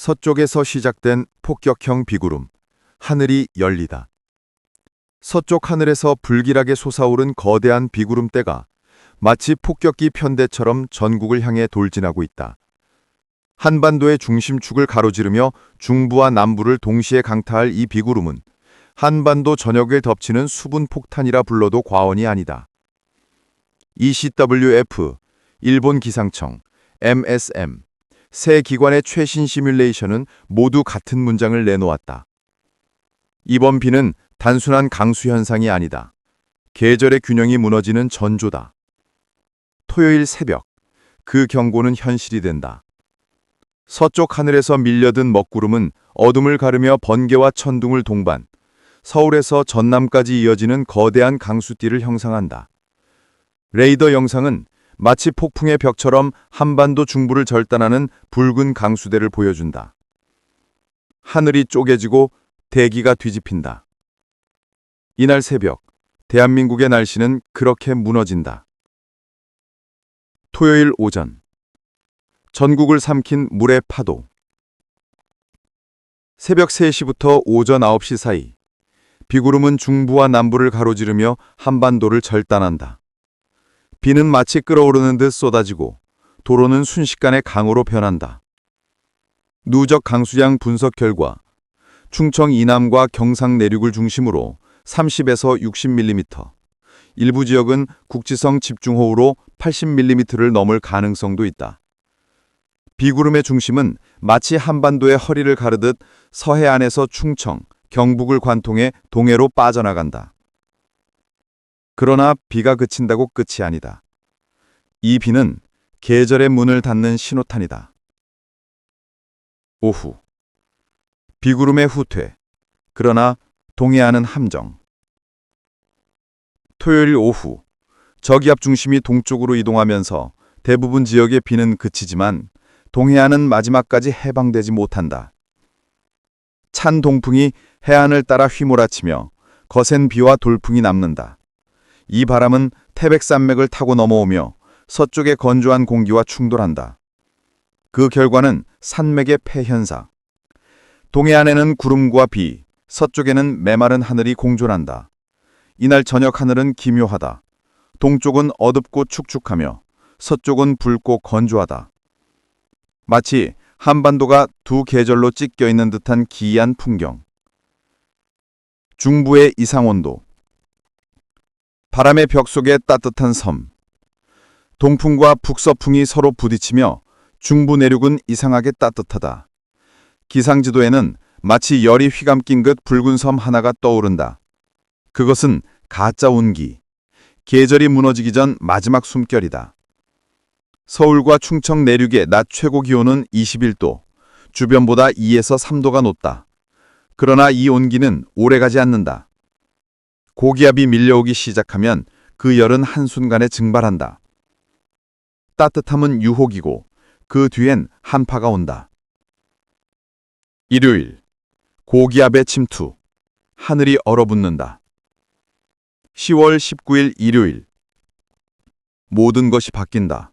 서쪽에서 시작된 폭격형 비구름. 하늘이 열리다. 서쪽 하늘에서 불길하게 솟아오른 거대한 비구름대가 마치 폭격기 편대처럼 전국을 향해 돌진하고 있다. 한반도의 중심축을 가로지르며 중부와 남부를 동시에 강타할 이 비구름은 한반도 전역을 덮치는 수분 폭탄이라 불러도 과언이 아니다. ECWF, 일본 기상청, MSM, 세 기관의 최신 시뮬레이션은 모두 같은 문장을 내놓았다. 이번 비는 단순한 강수 현상이 아니다. 계절의 균형이 무너지는 전조다. 토요일 새벽, 그 경고는 현실이 된다. 서쪽 하늘에서 밀려든 먹구름은 어둠을 가르며 번개와 천둥을 동반, 서울에서 전남까지 이어지는 거대한 강수띠를 형상한다. 레이더 영상은 마치 폭풍의 벽처럼 한반도 중부를 절단하는 붉은 강수대를 보여준다. 하늘이 쪼개지고 대기가 뒤집힌다. 이날 새벽, 대한민국의 날씨는 그렇게 무너진다. 토요일 오전, 전국을 삼킨 물의 파도. 새벽 3시부터 오전 9시 사이, 비구름은 중부와 남부를 가로지르며 한반도를 절단한다. 비는 마치 끓어오르는 듯 쏟아지고 도로는 순식간에 강으로 변한다. 누적 강수량 분석 결과 충청 이남과 경상 내륙을 중심으로 30에서 60mm, 일부 지역은 국지성 집중호우로 80mm를 넘을 가능성도 있다. 비구름의 중심은 마치 한반도의 허리를 가르듯 서해안에서 충청, 경북을 관통해 동해로 빠져나간다. 그러나 비가 그친다고 끝이 아니다. 이 비는 계절의 문을 닫는 신호탄이다. 오후. 비구름의 후퇴. 그러나 동해안은 함정. 토요일 오후. 저기압 중심이 동쪽으로 이동하면서 대부분 지역의 비는 그치지만 동해안은 마지막까지 해방되지 못한다. 찬 동풍이 해안을 따라 휘몰아치며 거센 비와 돌풍이 남는다. 이 바람은 태백산맥을 타고 넘어오며 서쪽의 건조한 공기와 충돌한다. 그 결과는 산맥의 폐현상. 동해안에는 구름과 비, 서쪽에는 메마른 하늘이 공존한다. 이날 저녁 하늘은 기묘하다. 동쪽은 어둡고 축축하며 서쪽은 붉고 건조하다. 마치 한반도가 두 계절로 찢겨 있는 듯한 기이한 풍경. 중부의 이상온도. 바람의 벽 속의 따뜻한 섬. 동풍과 북서풍이 서로 부딪히며 중부 내륙은 이상하게 따뜻하다. 기상지도에는 마치 열이 휘감긴 듯 붉은 섬 하나가 떠오른다. 그것은 가짜 온기. 계절이 무너지기 전 마지막 숨결이다. 서울과 충청 내륙의 낮 최고 기온은 21도, 주변보다 2에서 3도가 높다. 그러나 이 온기는 오래가지 않는다. 고기압이 밀려오기 시작하면 그 열은 한순간에 증발한다. 따뜻함은 유혹이고 그 뒤엔 한파가 온다. 일요일 고기압의 침투 하늘이 얼어붙는다. 10월 19일 일요일 모든 것이 바뀐다.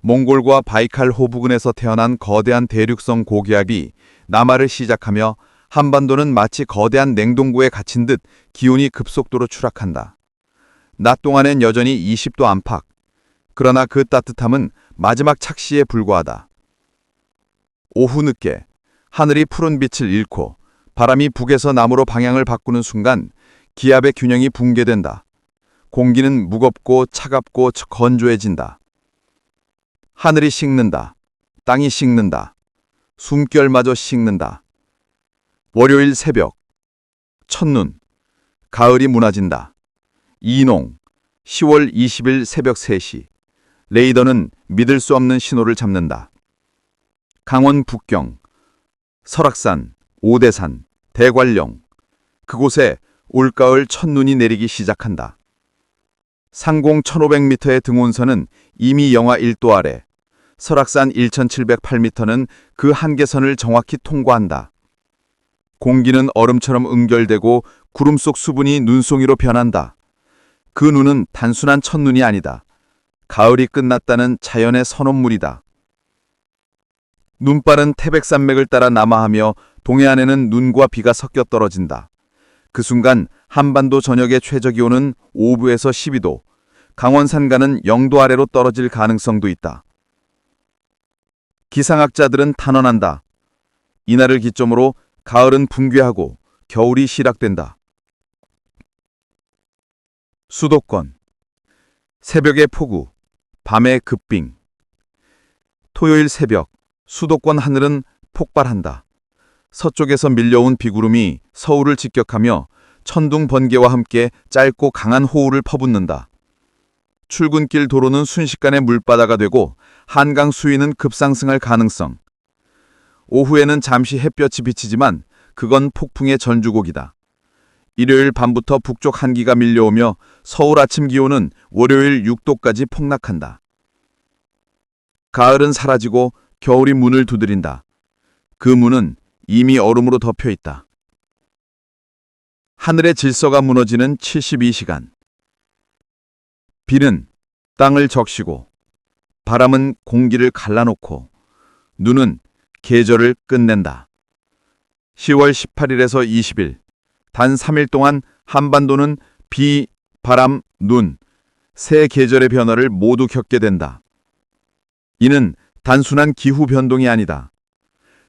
몽골과 바이칼 호부근에서 태어난 거대한 대륙성 고기압이 남하를 시작하며 한반도는 마치 거대한 냉동고에 갇힌 듯 기온이 급속도로 추락한다. 낮 동안엔 여전히 20도 안팎. 그러나 그 따뜻함은 마지막 착시에 불과하다. 오후 늦게 하늘이 푸른 빛을 잃고 바람이 북에서 남으로 방향을 바꾸는 순간 기압의 균형이 붕괴된다. 공기는 무겁고 차갑고 건조해진다. 하늘이 식는다. 땅이 식는다. 숨결마저 식는다. 월요일 새벽 첫눈 가을이 무너진다. 이농 10월 20일 새벽 3시 레이더는 믿을 수 없는 신호를 잡는다. 강원 북경 설악산, 오대산, 대관령 그곳에 올가을 첫눈이 내리기 시작한다. 상공 1500m의 등온선은 이미 영하 1도 아래, 설악산 1708m는 그 한계선을 정확히 통과한다. 공기는 얼음처럼 응결되고 구름 속 수분이 눈송이로 변한다. 그 눈은 단순한 첫눈이 아니다. 가을이 끝났다는 자연의 선언물이다. 눈발은 태백산맥을 따라 남하하며 동해안에는 눈과 비가 섞여 떨어진다. 그 순간 한반도 전역의 최저기온은 5부에서 12도, 강원 산간은 0도 아래로 떨어질 가능성도 있다. 기상학자들은 탄원한다. 이날을 기점으로 가을은 붕괴하고 겨울이 시락된다. 수도권 새벽의 폭우, 밤의 급빙 토요일 새벽 수도권 하늘은 폭발한다. 서쪽에서 밀려온 비구름이 서울을 직격하며 천둥 번개와 함께 짧고 강한 호우를 퍼붓는다. 출근길 도로는 순식간에 물바다가 되고 한강 수위는 급상승할 가능성. 오후에는 잠시 햇볕이 비치지만 그건 폭풍의 전주곡이다. 일요일 밤부터 북쪽 한기가 밀려오며 서울 아침 기온은 월요일 6도까지 폭락한다. 가을은 사라지고 겨울이 문을 두드린다. 그 문은 이미 얼음으로 덮여 있다. 하늘의 질서가 무너지는 72시간. 비는 땅을 적시고, 바람은 공기를 갈라놓고, 눈은 계절을 끝낸다. 10월 18일에서 20일, 단 3일 동안 한반도는 비, 바람, 눈, 세 계절의 변화를 모두 겪게 된다. 이는 단순한 기후 변동이 아니다.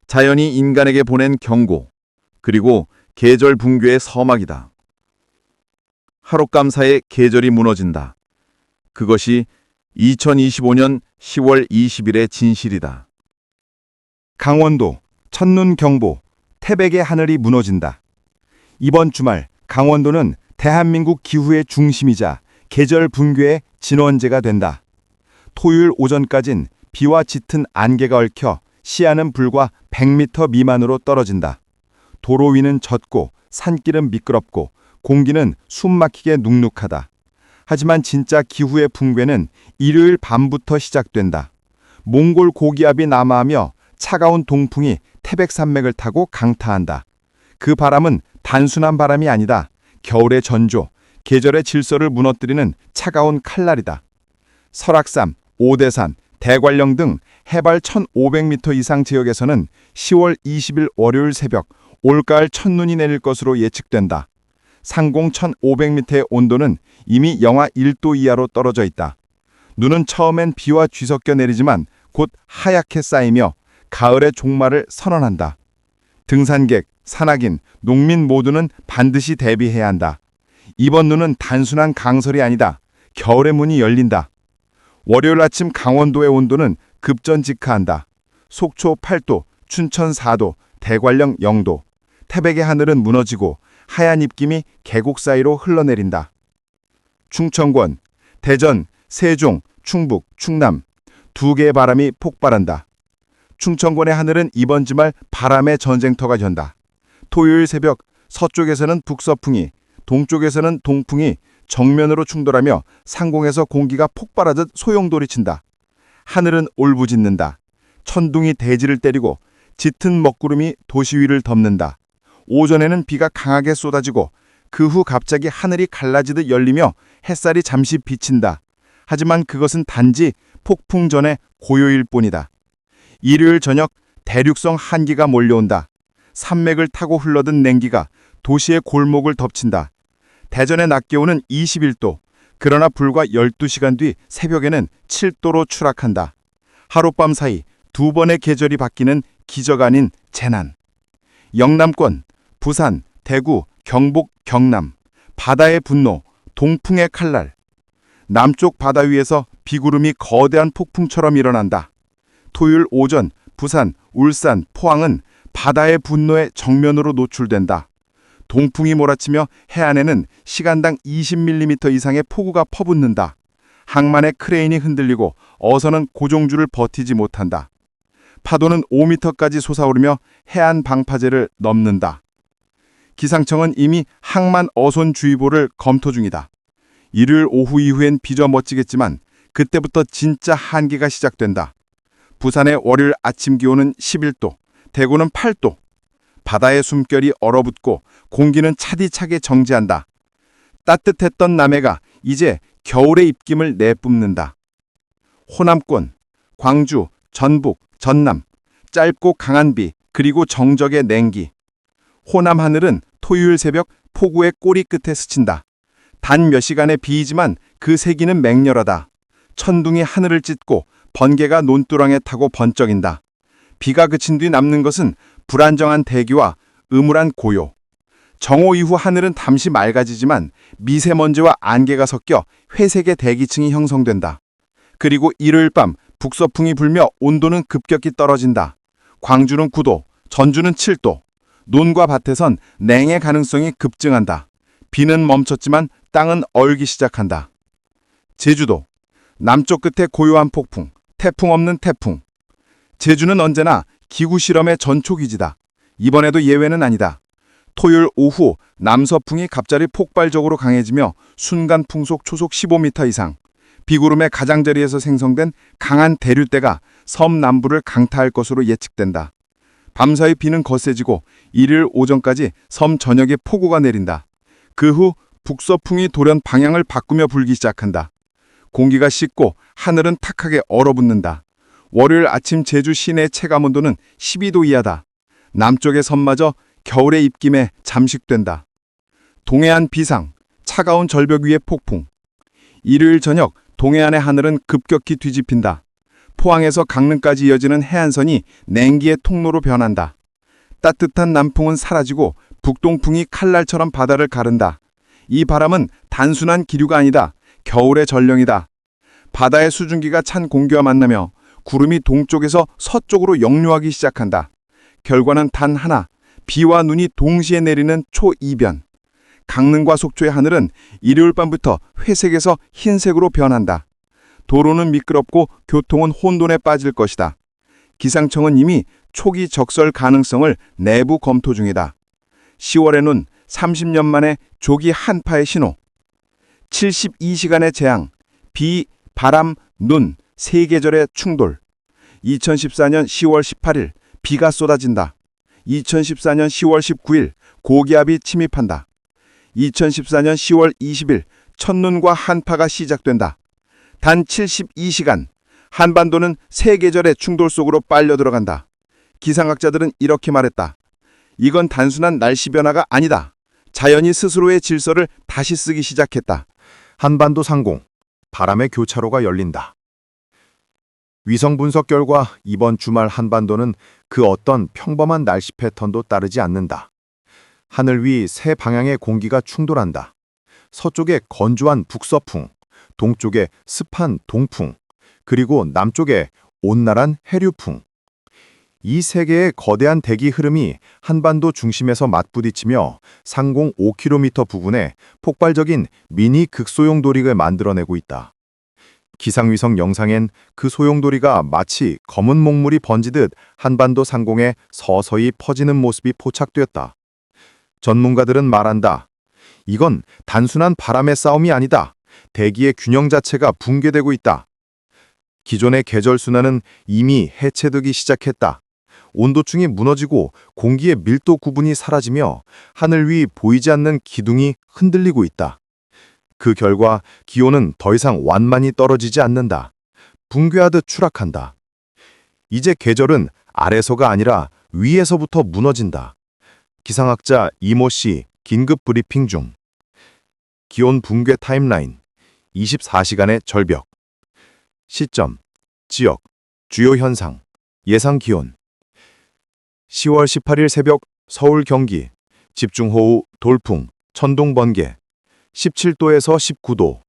자연이 인간에게 보낸 경고, 그리고 계절 붕괴의 서막이다. 하룻감 사이에 계절이 무너진다. 그것이 2025년 10월 20일의 진실이다. 강원도 첫눈 경보 태백의 하늘이 무너진다. 이번 주말 강원도는 대한민국 기후의 중심이자 계절 붕괴의 진원제가 된다. 토요일 오전까진 비와 짙은 안개가 얽혀 시야는 불과 100m 미만으로 떨어진다. 도로 위는 젖고 산길은 미끄럽고 공기는 숨막히게 눅눅하다. 하지만 진짜 기후의 붕괴는 일요일 밤부터 시작된다. 몽골 고기압이 남하하며 차가운 동풍이 태백산맥을 타고 강타한다. 그 바람은 단순한 바람이 아니다. 겨울의 전조, 계절의 질서를 무너뜨리는 차가운 칼날이다. 설악산, 오대산, 대관령 등 해발 1500m 이상 지역에서는 10월 20일 월요일 새벽 올가을 첫눈이 내릴 것으로 예측된다. 상공 1500m의 온도는 이미 영하 1도 이하로 떨어져 있다. 눈은 처음엔 비와 뒤섞여 내리지만 곧 하얗게 쌓이며 가을의 종말을 선언한다. 등산객, 산악인, 농민 모두는 반드시 대비해야 한다. 이번 눈은 단순한 강설이 아니다. 겨울의 문이 열린다. 월요일 아침 강원도의 온도는 급전직하한다. 속초 8도, 춘천 4도, 대관령 0도. 태백의 하늘은 무너지고 하얀 입김이 계곡 사이로 흘러내린다. 충청권, 대전, 세종, 충북, 충남 두 개의 바람이 폭발한다. 충청권의 하늘은 이번 주말 바람의 전쟁터가 연다. 토요일 새벽 서쪽에서는 북서풍이, 동쪽에서는 동풍이 정면으로 충돌하며 상공에서 공기가 폭발하듯 소용돌이 친다. 하늘은 올부짖는다. 천둥이 대지를 때리고 짙은 먹구름이 도시 위를 덮는다. 오전에는 비가 강하게 쏟아지고 그 후 갑자기 하늘이 갈라지듯 열리며 햇살이 잠시 비친다. 하지만 그것은 단지 폭풍 전의 고요일 뿐이다. 일요일 저녁 대륙성 한기가 몰려온다. 산맥을 타고 흘러든 냉기가 도시의 골목을 덮친다. 대전의 낮 기온은 21도, 그러나 불과 12시간 뒤 새벽에는 7도로 추락한다. 하룻밤 사이 두 번의 계절이 바뀌는 기적 아닌 재난. 영남권, 부산, 대구, 경북, 경남. 바다의 분노, 동풍의 칼날. 남쪽 바다 위에서 비구름이 거대한 폭풍처럼 일어난다. 토요일 오전 부산, 울산, 포항은 바다의 분노에 정면으로 노출된다. 동풍이 몰아치며 해안에는 시간당 20mm 이상의 폭우가 퍼붓는다. 항만의 크레인이 흔들리고 어선은 고종주를 버티지 못한다. 파도는 5m까지 솟아오르며 해안 방파제를 넘는다. 기상청은 이미 항만 어손주의보를 검토 중이다. 일요일 오후 이후엔 빚어 멋지겠지만 그때부터 진짜 한기가 시작된다. 부산의 월요일 아침 기온은 11도, 대구는 8도. 바다의 숨결이 얼어붙고 공기는 차디차게 정지한다. 따뜻했던 남해가 이제 겨울의 입김을 내뿜는다. 호남권, 광주, 전북, 전남, 짧고 강한 비, 그리고 정적의 냉기. 호남 하늘은 토요일 새벽 폭우의 꼬리 끝에 스친다. 단 몇 시간의 비이지만 그 세기는 맹렬하다. 천둥이 하늘을 찢고 번개가 논두렁에 타고 번쩍인다. 비가 그친 뒤 남는 것은 불안정한 대기와 음울한 고요. 정오 이후 하늘은 잠시 맑아지지만 미세먼지와 안개가 섞여 회색의 대기층이 형성된다. 그리고 일요일 밤 북서풍이 불며 온도는 급격히 떨어진다. 광주는 9도, 전주는 7도. 논과 밭에선 냉의 가능성이 급증한다. 비는 멈췄지만 땅은 얼기 시작한다. 제주도 남쪽 끝에 고요한 폭풍, 태풍 없는 태풍. 제주는 언제나 기후 실험의 전초기지다. 이번에도 예외는 아니다. 토요일 오후 남서풍이 갑자기 폭발적으로 강해지며 순간 풍속 초속 15m 이상, 비구름의 가장자리에서 생성된 강한 대류대가 섬 남부를 강타할 것으로 예측된다. 밤사이 비는 거세지고 일요일 오전까지 섬 전역에 폭우가 내린다. 그 후 북서풍이 돌연 방향을 바꾸며 불기 시작한다. 공기가 씻고 하늘은 탁하게 얼어붙는다. 월요일 아침 제주 시내 체감 온도는 12도 이하다. 남쪽의 섬마저 겨울의 입김에 잠식된다. 동해안 비상, 차가운 절벽 위의 폭풍. 일요일 저녁 동해안의 하늘은 급격히 뒤집힌다. 포항에서 강릉까지 이어지는 해안선이 냉기의 통로로 변한다. 따뜻한 남풍은 사라지고 북동풍이 칼날처럼 바다를 가른다. 이 바람은 단순한 기류가 아니다. 겨울의 전령이다. 바다의 수증기가 찬 공기와 만나며 구름이 동쪽에서 서쪽으로 역류하기 시작한다. 결과는 단 하나, 비와 눈이 동시에 내리는 초이변. 강릉과 속초의 하늘은 일요일 밤부터 회색에서 흰색으로 변한다. 도로는 미끄럽고 교통은 혼돈에 빠질 것이다. 기상청은 이미 초기 적설 가능성을 내부 검토 중이다. 10월에는 30년 만에 조기 한파의 신호. 72시간의 재앙, 비, 바람, 눈, 세 계절의 충돌. 2014년 10월 18일 비가 쏟아진다. 2014년 10월 19일 고기압이 침입한다. 2014년 10월 20일 첫눈과 한파가 시작된다. 단 72시간 한반도는 세 계절의 충돌 속으로 빨려 들어간다. 기상학자들은 이렇게 말했다. 이건 단순한 날씨 변화가 아니다. 자연이 스스로의 질서를 다시 쓰기 시작했다. 한반도 상공, 바람의 교차로가 열린다. 위성 분석 결과 이번 주말 한반도는 그 어떤 평범한 날씨 패턴도 따르지 않는다. 하늘 위 세 방향의 공기가 충돌한다. 서쪽에 건조한 북서풍, 동쪽에 습한 동풍, 그리고 남쪽에 온날한 해류풍. 이 세 개의 거대한 대기 흐름이 한반도 중심에서 맞부딪히며 상공 5km 부근에 폭발적인 미니 극소용 도리를 만들어내고 있다. 기상위성 영상엔 그 소용돌이가 마치 검은 목물이 번지듯 한반도 상공에 서서히 퍼지는 모습이 포착되었다. 전문가들은 말한다. 이건 단순한 바람의 싸움이 아니다. 대기의 균형 자체가 붕괴되고 있다. 기존의 계절 순환은 이미 해체되기 시작했다. 온도층이 무너지고 공기의 밀도 구분이 사라지며 하늘 위 보이지 않는 기둥이 흔들리고 있다. 그 결과 기온은 더 이상 완만히 떨어지지 않는다. 붕괴하듯 추락한다. 이제 계절은 아래서가 아니라 위에서부터 무너진다. 기상학자 이모 씨 긴급 브리핑 중. 기온 붕괴 타임라인 24시간의 절벽. 시점, 지역, 주요 현상, 예상 기온. 10월 18일 새벽 서울 경기 집중호우 돌풍 천둥 번개 17도에서 19도.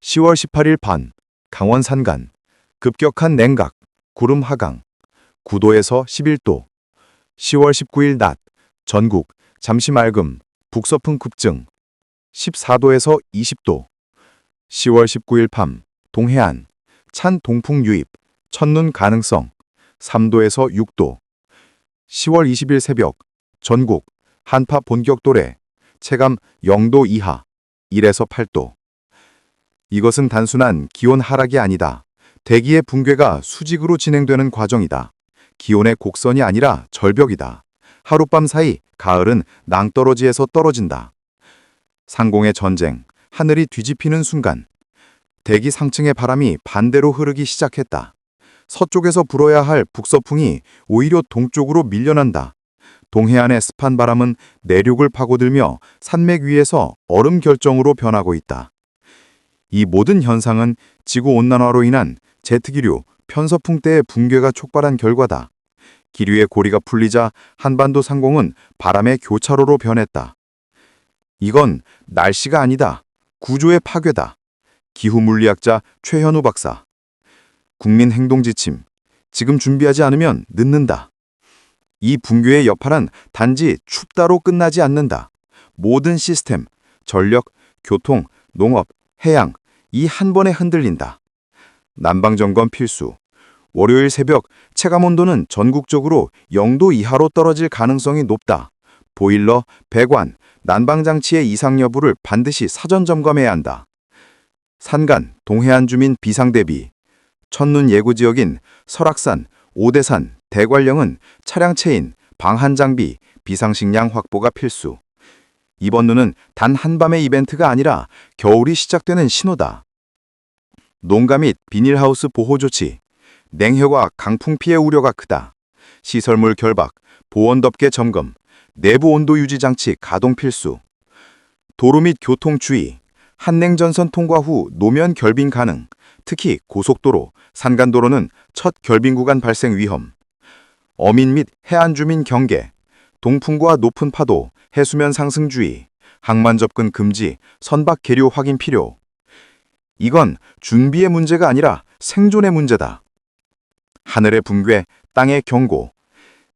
10월 18일 반 강원 산간 급격한 냉각 구름 하강 9도에서 11도. 10월 19일 낮 전국 잠시 맑음 북서풍 급증 14도에서 20도. 10월 19일 밤 동해안 찬 동풍 유입 첫눈 가능성 3도에서 6도. 10월 20일 새벽 전국 한파 본격 도래 체감 0도 이하 1에서 8도. 이것은 단순한 기온 하락이 아니다. 대기의 붕괴가 수직으로 진행되는 과정이다. 기온의 곡선이 아니라 절벽이다. 하룻밤 사이 가을은 낭떠러지에서 떨어진다. 상공의 전쟁, 하늘이 뒤집히는 순간 대기 상층의 바람이 반대로 흐르기 시작했다. 서쪽에서 불어야 할 북서풍이 오히려 동쪽으로 밀려난다. 동해안의 습한 바람은 내륙을 파고들며 산맥 위에서 얼음 결정으로 변하고 있다. 이 모든 현상은 지구 온난화로 인한 제트기류, 편서풍 때의 붕괴가 촉발한 결과다. 기류의 고리가 풀리자 한반도 상공은 바람의 교차로로 변했다. 이건 날씨가 아니다. 구조의 파괴다. 기후물리학자 최현우 박사. 국민 행동 지침. 지금 준비하지 않으면 늦는다. 이 붕괴의 여파란 단지 춥다로 끝나지 않는다. 모든 시스템, 전력, 교통, 농업, 해양, 이 한 번에 흔들린다. 난방점검 필수. 월요일 새벽 체감온도는 전국적으로 0도 이하로 떨어질 가능성이 높다. 보일러, 배관, 난방장치의 이상 여부를 반드시 사전 점검해야 한다. 산간, 동해안 주민 비상 대비. 첫눈 예고 지역인 설악산, 오대산, 대관령은 차량 체인, 방한 장비, 비상식량 확보가 필수. 이번 눈은 단 한밤의 이벤트가 아니라 겨울이 시작되는 신호다. 농가 및 비닐하우스 보호 조치, 냉해와 강풍 피해 우려가 크다. 시설물 결박, 보온 덮개 점검, 내부 온도 유지 장치 가동 필수. 도로 및 교통 주의, 한냉전선 통과 후 노면 결빙 가능. 특히 고속도로, 산간도로는 첫 결빙 구간 발생 위험. 어민 및 해안 주민 경계, 동풍과 높은 파도, 해수면 상승 주의, 항만 접근 금지, 선박 계류 확인 필요. 이건 준비의 문제가 아니라 생존의 문제다. 하늘의 붕괴, 땅의 경고.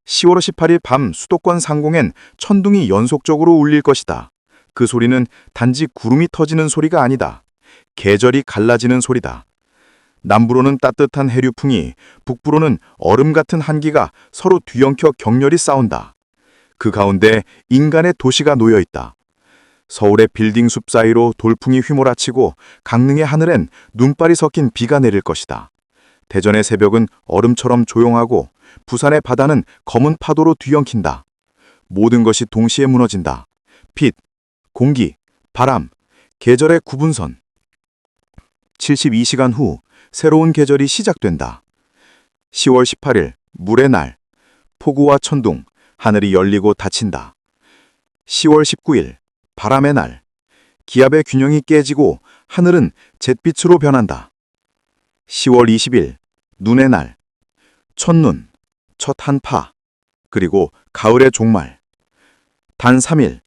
10월 18일 밤 수도권 상공엔 천둥이 연속적으로 울릴 것이다. 그 소리는 단지 구름이 터지는 소리가 아니다. 계절이 갈라지는 소리다. 남부로는 따뜻한 해류풍이, 북부로는 얼음 같은 한기가 서로 뒤엉켜 격렬히 싸운다. 그 가운데 인간의 도시가 놓여 있다. 서울의 빌딩 숲 사이로 돌풍이 휘몰아치고 강릉의 하늘엔 눈발이 섞인 비가 내릴 것이다. 대전의 새벽은 얼음처럼 조용하고 부산의 바다는 검은 파도로 뒤엉킨다. 모든 것이 동시에 무너진다. 빛, 공기, 바람, 계절의 구분선. 72시간 후 새로운 계절이 시작된다. 10월 18일 물의 날. 폭우와 천둥, 하늘이 열리고 닫힌다. 10월 19일 바람의 날. 기압의 균형이 깨지고 하늘은 잿빛으로 변한다. 10월 20일 눈의 날. 첫눈, 첫 한파, 그리고 가을의 종말. 단 3일.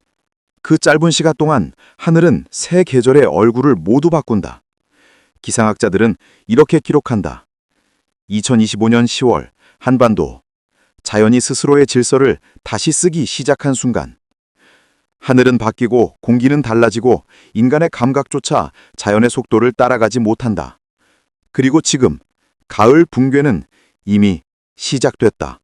그 짧은 시간 동안 하늘은 새 계절의 얼굴을 모두 바꾼다. 기상학자들은 이렇게 기록한다. 2025년 10월 한반도 자연이 스스로의 질서를 다시 쓰기 시작한 순간 하늘은 바뀌고 공기는 달라지고 인간의 감각조차 자연의 속도를 따라가지 못한다. 그리고 지금 가을 붕괴는 이미 시작됐다.